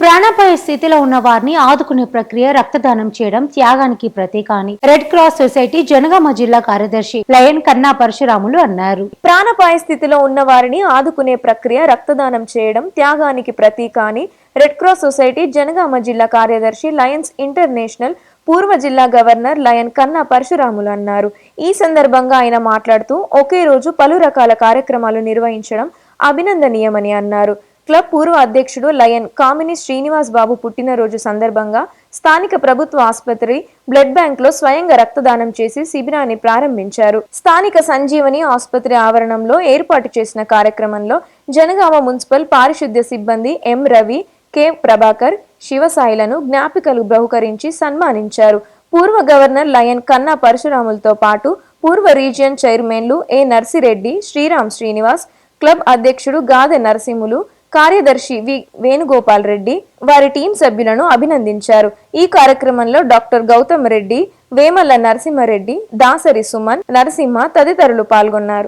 ప్రాణాపాయ స్థితిలో ఉన్న వారిని ఆదుకునే ప్రక్రియ రక్తదానం చేయడం త్యాగానికి ప్రతీక అని రెడ్ క్రాస్ సొసైటీ జనగామ జిల్లా కార్యదర్శి లయన్ కన్నా పరశురాములు అన్నారు. ప్రాణపాయ స్థితిలో ఉన్న వారిని ఆదుకునే ప్రక్రియ రక్తదానం చేయడం త్యాగానికి ప్రతీక అని రెడ్ క్రాస్ సొసైటీ జనగామ జిల్లా కార్యదర్శి లయన్స్ ఇంటర్నేషనల్ పూర్వ జిల్లా గవర్నర్ లయన్ కన్నా పరశురాములు అన్నారు. ఈ సందర్భంగా ఆయన మాట్లాడుతూ ఒకే రోజు పలు రకాల కార్యక్రమాలు నిర్వహించడం అభినందనీయమని అన్నారు. క్లబ్ పూర్వ అధ్యక్షుడు లయన్ కామిని శ్రీనివాస్ బాబు పుట్టినరోజు సందర్భంగా స్థానిక ప్రభుత్వ ఆసుపత్రి బ్లడ్ బ్యాంక్లో స్వయంగా రక్తదానం చేసి శిబిరాన్ని ప్రారంభించారు. స్థానిక సంజీవని ఆసుపత్రి ఆవరణంలో ఏర్పాటు చేసిన కార్యక్రమంలో జనగామ మున్సిపల్ పారిశుద్ధ్య సిబ్బంది ఎం రవి కె ప్రభాకర్ శివసాయిలను జ్ఞాపికలు బహుకరించి సన్మానించారు. పూర్వ గవర్నర్ లయన్ కన్నా పరశురాములతో పాటు పూర్వ రీజియన్ చైర్మన్లు ఏ నర్సిరెడ్డి శ్రీరామ్ శ్రీనివాస్ క్లబ్ అధ్యక్షుడు గాదె నరసింహులు కార్యదర్శి వి వేణుగోపాల్ రెడ్డి వారి టీం సభ్యులను అభినందించారు. ఈ కార్యక్రమంలో డాక్టర్ గౌతమ్ రెడ్డి వేమల్ల నరసింహారెడ్డి దాసరి సుమన్ నరసింహ తదితరులు పాల్గొన్నారు.